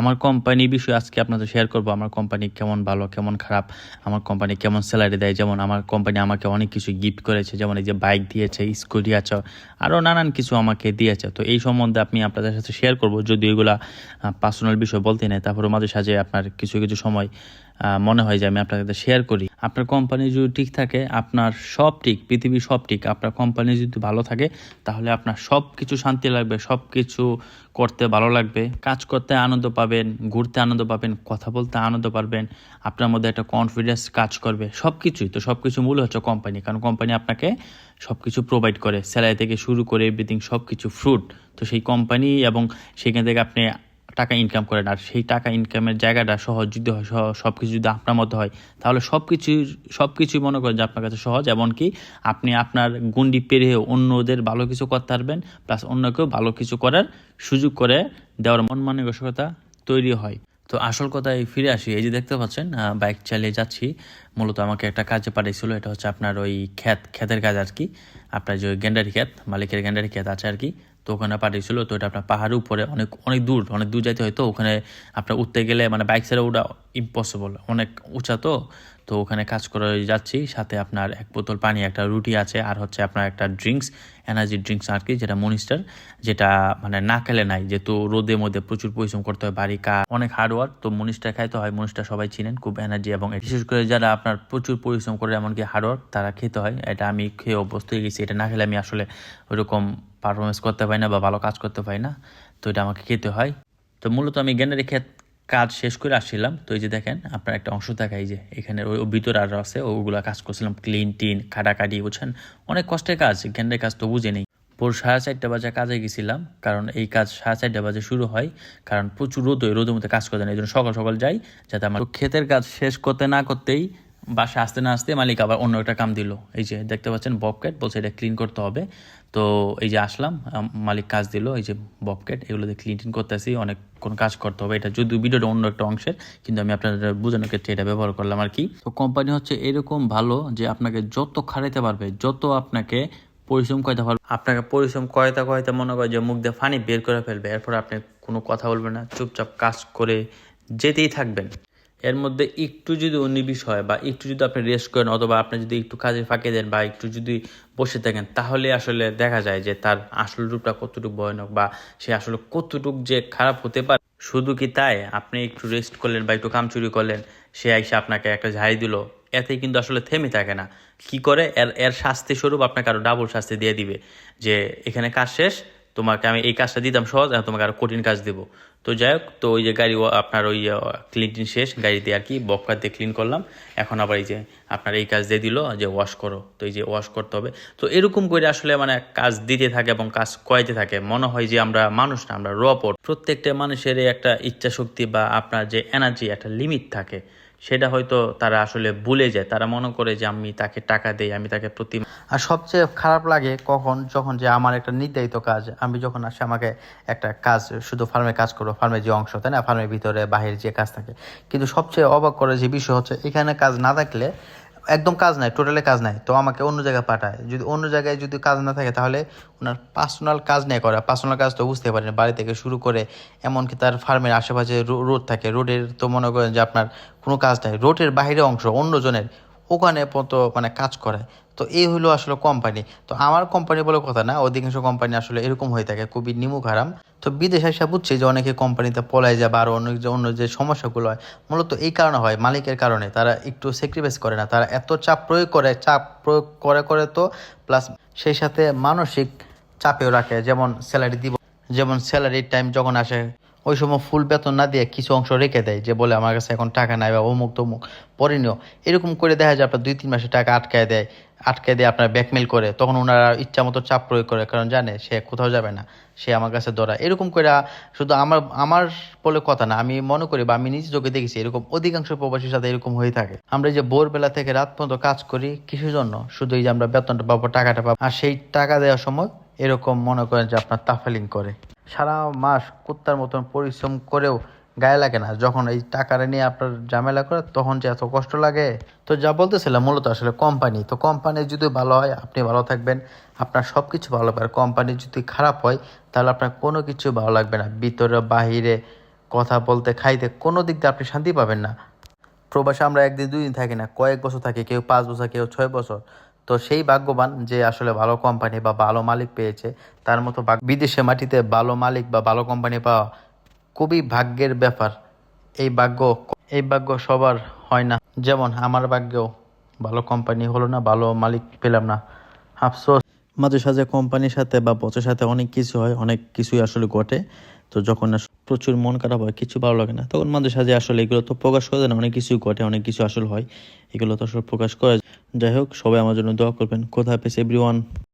আমার কোম্পানি বিষয়ে আজকে আপনাদের শেয়ার করব। আমার কোম্পানি কেমন ভালো, কেমন খারাপ, আমার কোম্পানি কেমন স্যালারি দেয়। যেমন আমার কোম্পানি আমাকে অনেক কিছু গিফট করেছে, যেমন এই যে বাইক দিয়েছে স্কুটি আছে আরও নানান কিছু আমাকে দিয়েছে। তো এই সম্বন্ধে আমি আপনাদের সাথে শেয়ার করব। যদি এগুলা পার্সোনাল বিষয় বলতে নেই তারপরে মাঝে সাঝে আপনার কিছু কিছু সময় মনে হয় যে আমি আপনাদের সাথে শেয়ার করি। আপনার কোম্পানি যদি ঠিক থাকে, আপনার সব ঠিক, পৃথিবীর সব ঠিক, আপনার কোম্পানি যদি ভালো থাকে, তাহলে আপনার সব কিছু শান্তি লাগবে সব কিছু করতে ভালো লাগবে। কাজ করতে আনন্দ পাবেন, ঘুরতে আনন্দ পাবেন, কথা বলতে আনন্দ পাবেন আপনার মধ্যে একটা কনফিডেন্স কাজ করবে। সব কিছুই তো সব কিছু মূল হচ্ছে কোম্পানি কারণ কোম্পানি আপনাকে সব কিছু প্রোভাইড করে। স্যালারি থেকে শুরু করে এভরিথিং সব কিছু ফ্রুট তো সেই কোম্পানি এবং সেখান থেকে আপনি টাকা ইনকাম করেন। আর সেই টাকা ইনকামের জায়গাটা সহজ যদি হয় সব কিছু যদি আপনার মতো হয়, তাহলে সব কিছু সব কিছুই মনে করেন যে আপনার কাছে সহজ। এমনকি আপনি আপনার গুন্ডি পেরিয়ে অন্যদের ভালো কিছু করতে পারবেন প্লাস অন্যকেও ভালো কিছু করার সুযোগ করে দেওয়ার মন মানসিকতা তৈরি হয়। তো আসল কথায় ফিরে আসি। এই যে দেখতে পাচ্ছেন বাইক চালিয়ে যাচ্ছি। মূলত আমাকে একটা কাজে পাঠিয়েছিল এটা হচ্ছে আপনার ওই ক্ষেত, ক্ষেতের কাজ আর কি। আপনার যে ওই গেন্ডারি ক্ষেত, মালিকের গেন্ডারি ক্ষেত আছে আর কি। তো ওখানে পাঠিয়েছিল তো এটা আপনার পাহাড়ের উপরে, অনেক অনেক দূর অনেক দূর যাইতে হয় তো, ওখানে আপনার উঠতে গেলে মানে বাইক ছেড়ে ওটা ইম্পসিবল অনেক উঁচা তো তো ওখানে কাজ করে যাচ্ছি, সাথে আপনার এক বোতল পানি, একটা রুটি আছে, আর হচ্ছে আপনার একটা ড্রিঙ্কস এনার্জি ড্রিঙ্কস আর কি, যেটা মনিস্টার যেটা মানে না খেলে নাই, যেহেতু রোদের মধ্যে প্রচুর পরিশ্রম করতে হয়, বাড়ি কাজ, অনেক হার্ডওয়ার্ক তো মনিস্টার খাইতে হয় মনিস্টার সবাই চিনেন, খুব এনার্জি এবং বিশেষ করে যারা আপনার প্রচুর পরিশ্রম করে, এমনকি হার্ডওয়ার্ক তারা খেতে হয়, এটা আমি খেয়ে অভ্যস্ত হয়ে গেছি, এটা না খেলে আমি আসলে ওইরকম পারফরমেন্স করতে পারি না বা ভালো কাজ করতে পারি না, তো এটা আমাকে খেতে হয়। তো মূলত আমি গ্যান্ডারি ক্ষেত কাজ শেষ করে আসছিলাম। তো এই যে দেখেন, আপনার একটা অংশ দেখা এই যে এখানে ওই ওই ভিতরে আরও আছে ওগুলো কাজ করছিলাম ক্লিন টিন কাটাকাটি বুঝছেন? অনেক কষ্টের কাজ গ্যান্ডারি কাজ তো বুঝে নেই। ভোর সাড়ে চারটা বাজে কাজে গেছিলাম, কারণ এই কাজ সাড়ে চারটা বাজে শুরু হয়, কারণ প্রচুর রোদ হয়, রোদের মধ্যে কাজ করতে না, এই জন্য সকাল সকাল যাই, যাতে আমার ক্ষেতের কাজ শেষ করতে না করতেই বাসা আসতে না আসতে মালিক আবার অন্য একটা কাম দিল। এই যে দেখতে পাচ্ছেন ববকেট বলছে এটা ক্লিন করতে হবে। তো এই যে আসলাম মালিক কাজ দিল, এই যে ববকেট এগুলো দিয়ে ক্লিন টিন করতেছি, অনেক কোনো কাজ করতে হবে। এটা যদি ভিডিওটা অন্য একটা অংশের, কিন্তু আমি আপনাদের বোঝানোর ক্ষেত্রে এটা ব্যবহার করলাম আর কি। তো কোম্পানি হচ্ছে এরকম ভালো যে আপনাকে যত খাড়াইতে পারবে, যত আপনাকে পরিশ্রম করাইতে পারবে, আপনাকে পরিশ্রম করাইতে করাইতে মনে করে যে মুখ দিয়ে ফানি বের করে ফেলবে। এরপর আপনি কোনো কথা বলবেন না, চুপচাপ কাজ করে যেতেই থাকবেন। এর মধ্যে একটু যদি উনিবিশ হয় বা একটু যদি আপনি রেস্ট করেন অথবা আপনি যদি একটু কাজে ফাঁকে দেন বা একটু যদি বসে থাকেন, তাহলে আসলে দেখা যায় যে তার আসল রূপটা কতটুকু ভয়ানক বা সে আসলে কতটুকু যে খারাপ হতে পারে। শুধু কি তাই? আপনি একটু রেস্ট করলেন বা একটু কাম চুরি করলেন, সে এসে আপনাকে একটা ঝাড়ি দিল। এতে কিন্তু আসলে থেমে থাকে না। কি করে? এর এর শাস্তি স্বরূপ আপনাকে আরও ডাবল শাস্তি দিয়ে দিবে যে, এখানে কাজ শেষ, তোমাকে আমি এই কাজটা দিতাম সহজ তোমাকে আরও কঠিন কাজ দেবো। তো যাই হোক, তো ওই যে গাড়ি আপনার ওই ক্লিন টিন শেষ গাড়ি দিয়ে আর কি বকফার দিয়ে ক্লিন করলাম। এখন আবার এই যে আপনার এই কাজ দিয়ে দিল যে ওয়াশ করো। তো এই যে ওয়াশ করতে হবে। তো এরকম করে আসলে মানে কাজ দিতে থাকে এবং কাজ করাইতে থাকে। মনে হয় যে আমরা মানুষ না, আমরা রপট প্রত্যেকটা মানুষের একটা ইচ্ছা শক্তি বা আপনার যে এনার্জি একটা লিমিট থাকে। সেটা হয়তো তারা আসলে ভুলে যায়। তারা মনে করে যে আমি তাকে টাকা দেই, আমি তাকে প্রতি আর সবচেয়ে খারাপ লাগে কখন? যখন যে আমার একটা নির্ধারিত কাজ, আমি যখন আসে আমাকে একটা কাজ, শুধু ফার্মে কাজ করব, ফার্মের যে অংশ, তাই না? ফার্মের ভিতরে, বাহির যে কাজ থাকে। কিন্তু সবচেয়ে অবাক করে যে বিষয় হচ্ছে, এখানে কাজ না থাকলে একদম কাজ নাই টোটালি কাজ নাই। তো আমাকে অন্য জায়গায় পাঠায়। যদি অন্য জায়গায় যদি কাজ না থাকে, তাহলে ওনার পার্সোনাল কাজ নেই করা। পার্সোনাল কাজ তো বুঝতে পারেন, বাড়ি থেকে শুরু করে এমনকি তার ফার্মের আশেপাশে রোড থাকে। রোডের তো মনে করেন যে আপনার কোনো কাজ নাই। রোডের বাইরে অংশ, অন্যজনের, ওখানে পর্যন্ত মানে কাজ করে। তো এই হলো আসলে কোম্পানি তো আমার কোম্পানি বলে কথা না, অধিকাংশ কোম্পানি আসলে এরকম হয়ে থাকে, খুবই নিমুখ হারাম। তো বিদেশে এসে বুঝছে যে অনেকে কোম্পানিতে পলায় যায় বা আরও অন্য যে অন্য যে সমস্যাগুলো হয়, মূলত এই কারণে হয়, মালিকের কারণে। তারা একটু স্যাক্রিফাইস করে না, তারা এত চাপ প্রয়োগ করে, চাপ প্রয়োগ করে করে তো প্লাস সেই সাথে মানসিক চাপেও রাখে। যেমন স্যালারি দিব, যেমন স্যালারির টাইম যখন আসে ওই সময় ফুল বেতন না দিয়ে কিছু অংশ রেখে দেয়, যে বলে আমার কাছে এখন টাকা নাই বা অমুক তমুক, পরে নিও। এরকম করে দেখা যায় আপনার দুই তিন মাসে টাকা আটকায় দেয়, আটকায় দিয়ে আপনার ব্যাকমেল করে, তখন ওনারা ইচ্ছা মতো চাপ প্রয়োগ করে, কারণ জানে সে কোথাও যাবে না, সে আমার কাছে ধরা এরকম করে শুধু আমার আমার বলে কথা না, আমি মনে করি বা আমি নিজে চোখে দেখেছি, এরকম অধিকাংশ প্রবাসীর সাথে এরকম হয়ে থাকে। আমরা যে ভোরবেলা থেকে রাত পর্যন্ত কাজ করি কিসের জন্য? শুধু এই যে আমরা বেতনটা পাবো, টাকাটা পাবো, আর সেই টাকা দেওয়ার সময় এরকম মনে করেন যে আপনার তাফালিং করে। সারা মাস কুত্তার মতন পরিশ্রম করেও গায়ে লাগে না। যখন এই টাকাটা নিয়ে আপনার ঝামেলা করে, তখন যে এত কষ্ট লাগে। তো যা বলতেছিলাম, মূলত আসলে কোম্পানি তো কোম্পানি যদি ভালো হয়, আপনি ভালো থাকবেন। আপনার সব কিছু ভালো আর কোম্পানি যদি খারাপ হয়, তাহলে আপনার কোনো কিছু ভালো লাগবে না। ভিতরে, বাহিরে, কথা বলতে, খাইতে, কোনো দিক দিয়ে আপনি শান্তি পাবেন না। প্রবাসে আমরা একদিন, দুই দিন থাকি না। কয়েক বছর থাকি, কেউ পাঁচ বছর, কেউ ছয় বছর। তো সেই ভাগ্যবান যে আসলে ভালো কোম্পানি বা ভালো মালিক পেয়েছে, তার মতো বিদেশে মাটিতে ভালো মালিক বা ভালো কোম্পানি পাওয়া খুবই ভাগ্যের ব্যাপার। এই ভাগ্য এই ভাগ্য সবার হয় না। যেমন আমার ভাগ্যেও ভালো কোম্পানি হলো না, ভালো মালিক পেলাম না। আফসোস। মাঝে সাঝে কোম্পানির সাথে বা বসের সাথে অনেক কিছু হয়, অনেক কিছুই আসলে ঘটে। তো যখন প্রচুর মন খারাপ হয়, কিছু ভালো লাগে না, তখন মাঝে সাঝে আসলে এগুলো তো প্রকাশ করে না, অনেক কিছু ঘটে, অনেক কিছু আসলে হয়। এগুলো তো আসলে প্রকাশ করে যাই হোক, সবাই আমার জন্য দোয়া করবেন। কোথায় পেয়েছে এভরি